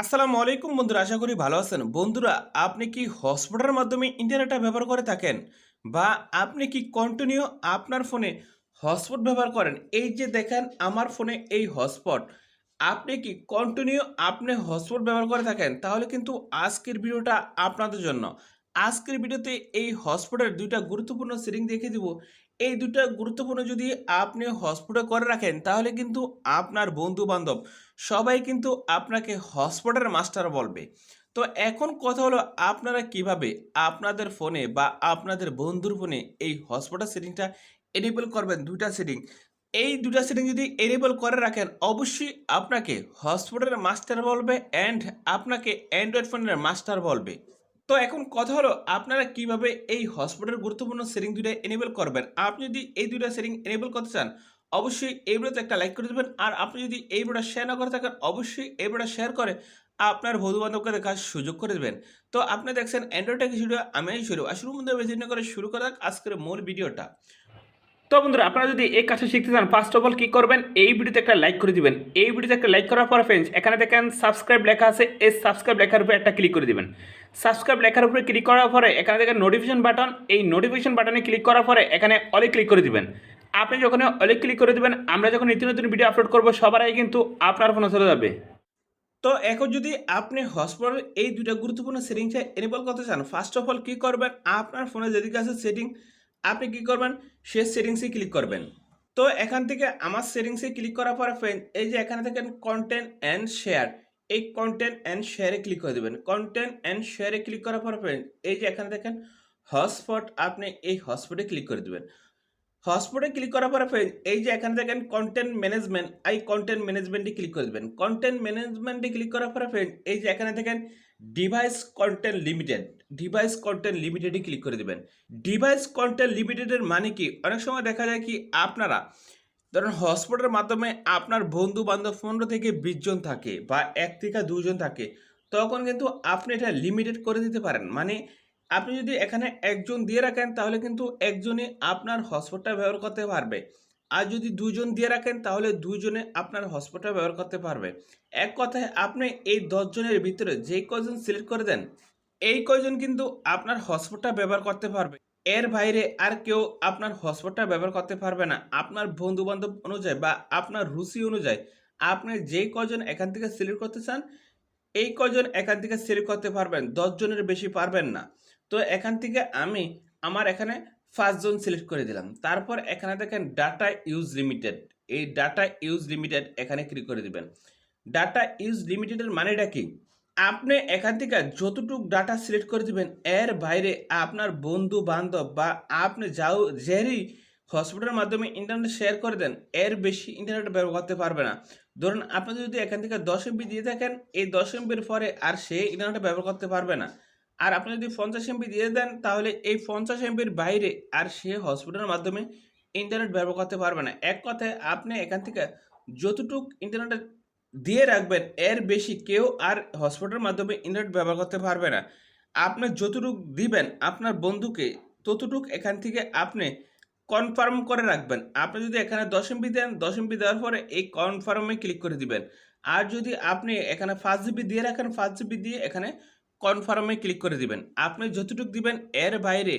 আসসালামু আলাইকুম বন্ধুরা, আশা করি ভালো আছেন। বন্ধুরা, আপনি কি হটস্পটের মাধ্যমে ইন্টারনেটটা ব্যবহার করে থাকেন? বা আপনি কি কন্টিনিউ আপনার ফোনে হটস্পট ব্যবহার করেন? এই যে দেখেন, আমার ফোনে এই হটস্পট। আপনি কি কন্টিনিউ আপনি হটস্পট ব্যবহার করে থাকেন? তাহলে কিন্তু আজকের ভিডিওটা আপনাদের জন্য। আজকের ভিডিওতে এই হটস্পটের দুইটা গুরুত্বপূর্ণ সেটিং দেখিয়ে দিব। এই দুটো গুরুত্বপূর্ণ যদি আপনি হটস্পটে করে রাখেন, তাহলে কিন্তু আপনার বন্ধু বান্ধব সবাই কিন্তু আপনাকে হটস্পটের মাস্টার বলবে। তো এখন কথা হলো আপনারা কীভাবে আপনাদের ফোনে বা আপনাদের বন্ধুর ফোনে এই হটস্পটের সেটিংটা এনেবল করবেন দুটা সেটিং। এই দুটা সেটিং যদি এনেবল করে রাখেন, অবশ্যই আপনাকে হটস্পটের মাস্টার বলবে অ্যান্ড আপনাকে অ্যান্ড্রয়েড ফোনের মাস্টার বলবে। তো এখন কথা হলো, আপনারা কীভাবে এই হটস্পটের গুরুত্বপূর্ণ সেটিং দুটো এনেবল করবেন? আপনি যদি এই দুটা সেটিং এনেবল করতে চান, অবশ্যই এই ভিডিওতে একটা লাইক করে দেবেন। আর আপনি যদি এই ভিডিওটা শেয়ার না করে থাকেন, অবশ্যই এই ভিডিওটা শেয়ার করে আপনার বন্ধু বান্ধবকে দেখার সুযোগ করে দেবেন। তো আপনি দেখছেন অ্যান্ড্রয়েড টেক ভিডিও আমি শুরু আর শুরু মধ্যে বেশি করে শুরু করা আজকের মূল ভিডিওটা। তো বন্ধুরা, আপনারা যদি এই কাজটা শিখতে চান ফার্স্ট অফ অল কী করবেন? এই ভিডিওতে একটা লাইক করে দিবেন। এই ভিডিওতে একটা লাইক করার পর ফ্রেন্ডস এখানে দেখেন সাবস্ক্রাইব লেখা আছে। এই সাবস্ক্রাইব লেখার উপরে একটা ক্লিক করে দিবেন। সাবস্ক্রাইব লেখার উপরে ক্লিক করার পরে এখানে দেখেন নোটিফিকেশন বাটন এই নোটিফিকেশন বাটনে ক্লিক করার পরে এখানে অলে ক্লিক করে দিবেন। আপনি যখন অলে ক্লিক করে দিবেন, আমরা যখন নিত্য নতুন ভিডিও আপলোড করব, সবার আগে কিন্তু আপনার ফোনে চলে যাবে। তো এখন যদি আপনি হটস্পটের এই দুটা গুরুত্বপূর্ণ সেটিংটা এনেবল করতে চান ফার্স্ট অফ অল কী করবেন? আপনার ফোনে যেদিকে আছে সেটিং আপনি কী করবেন? সে সেটিংসে ক্লিক করবেন। তো এখান থেকে আমার সেটিংসে ক্লিক করার পরে ফ্রেন্ড এই যে এখানে দেখেন কন্টেন্ট অ্যান্ড শেয়ার এই কন্টেন্ট অ্যান্ড শেয়ারে ক্লিক করে দেবেন। কন্টেন্ট অ্যান্ড শেয়ারে ক্লিক করার পর ফ্রেন্ড এই যে এখানে দেখেন হটস্পট আপনি এই হটস্পটে ক্লিক করে দেবেন। হটস্পটে ক্লিক করার পরে ফ্রেন্ড এই যে এখানে দেখেন কন্টেন্ট ম্যানেজমেন্ট এই কন্টেন্ট ম্যানেজমেন্টে ক্লিক করে দেবেন। কন্টেন্ট ম্যানেজমেন্টে ক্লিক করার পরে ফ্রেন্ড এই যে এখানে দেখেন device content limited device content লিমিটেডে ক্লিক করে দেবেন। ডিভাইস কন্টেন্ট লিমিটেডের মানে কি? অনেক সময় দেখা যায় কি আপনারা ধরুন হটস্পটের মাধ্যমে আপনার বন্ধু বান্ধব পনেরো থেকে বিশ জন থাকে বা এক থেকে দুজন থাকে, তখন কিন্তু আপনি এটা লিমিটেড করে দিতে পারেন। মানে আপনি যদি এখানে একজন দিয়ে রাখেন, তাহলে কিন্তু একজনই আপনার হটস্পটটা ব্যবহার করতে পারবে। আর যদি দুজন দিয়ে রাখেন, তাহলে দুজনে আপনার হটস্পটটা ব্যবহার করতে পারবে। এক কথায় আপনি এই দশজনের ভিতরে যে কজন সিলেক্ট করে দেন, এই কয়জন কিন্তু আপনার হটস্পটটা ব্যবহার করতে পারবে। এর বাইরে আর কেউ আপনার হটস্পটটা ব্যবহার করতে পারবে না। আপনার বন্ধু বান্ধব অনুযায়ী বা আপনার রুচি অনুযায়ী আপনি যেই কজন এখান থেকে সিলেক্ট করতে চান, এই কজন এখান থেকে সিলেক্ট করতে পারবেন দশজনের বেশি পারবেন না। তো এখান থেকে আমি আমার এখানে পাঁচজন সিলেক্ট করে দিলাম। তারপর এখানে দেখেন ডাটা ইউজ লিমিটেড এই ডাটা ইউজ লিমিটেড এখানে ক্লিক করে দিবেন। ডাটা ইউজ লিমিটেডের মানেটা কি? আপনি এখান থেকে যতটুক ডাটা সিলেক্ট করে দিবেন, এর বাইরে আপনার বন্ধু বান্ধব বা আপনি যাও, যেরই হসপিটালের মাধ্যমে ইন্টারনেট শেয়ার করে দেন, এর বেশি ইন্টারনেট ব্যবহার করতে পারবে না। ধরুন, আপনি যদি এখান থেকে দশ এমবি দিয়ে থাকেন, এই দশ এমবির পরে আর সে ইন্টারনেট ব্যবহার করতে পারবে না। আর আপনি যদি পঞ্চাশ এমবি দিয়ে দেন, তাহলে এই পঞ্চাশ এমবির বাইরে আর সে হসপিটালের মাধ্যমে ইন্টারনেট ব্যবহার করতে পারবে না। এক কথায়, আপনি এখান থেকে যতটুক ইন্টারনেট দিয়ে রাখবেন। এর বেশি কেউ আর হসপিটালের মাধ্যমে ইন্টারনেট ব্যবহার করতে পারবে না। আপনি যতটুক দিবেন আপনার বন্ধুকে, ততটুক এখান থেকে আপনি কনফার্ম করে রাখবেন। আপনি যদি এখানে দশ এমবি দেন, দশ এমবি দেওয়ার পরে এই কনফার্মে ক্লিক করে দিবেন। আর যদি আপনি এখানে ফার্স্ট জিবি দিয়ে রাখেন ফার্স্ট জিবি দিয়ে এখানে কনফার্মে ক্লিক করে দিবেন। আপনি যতটুকু দিবেন, এর বাইরে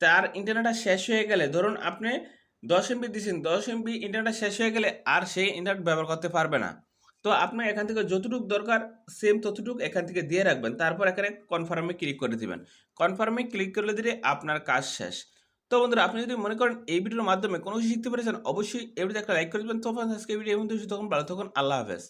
তার ইন্টারনেটটা শেষ হয়ে গেলে, ধরুন আপনি দশ এমবি দিয়েছেন দশ এমবি ইন্টারনেটটা শেষ হয়ে গেলে আর সেই ইন্টারনেট ব্যবহার করতে পারবে না। তো আপনার এখান থেকে যতটুকু দরকার সেম ততটুকু এখান থেকে দিয়ে রাখবেন। তারপর এখানে কনফার্মে ক্লিক করে দিবেন। কনফার্মে ক্লিক করলে দিলে আপনার কাজ শেষ। তো বন্ধুরা, আপনি যদি মনে করেন এই ভিডিওর মাধ্যমে কোনো কিছু শিখতে পেরেছেন, অবশ্যই এই ভিডিওতে একটা লাইক করে দেবেন। তো আজকে ভিডিও এমন তখন ভালো থাকুন। আল্লাহ হাফেজ।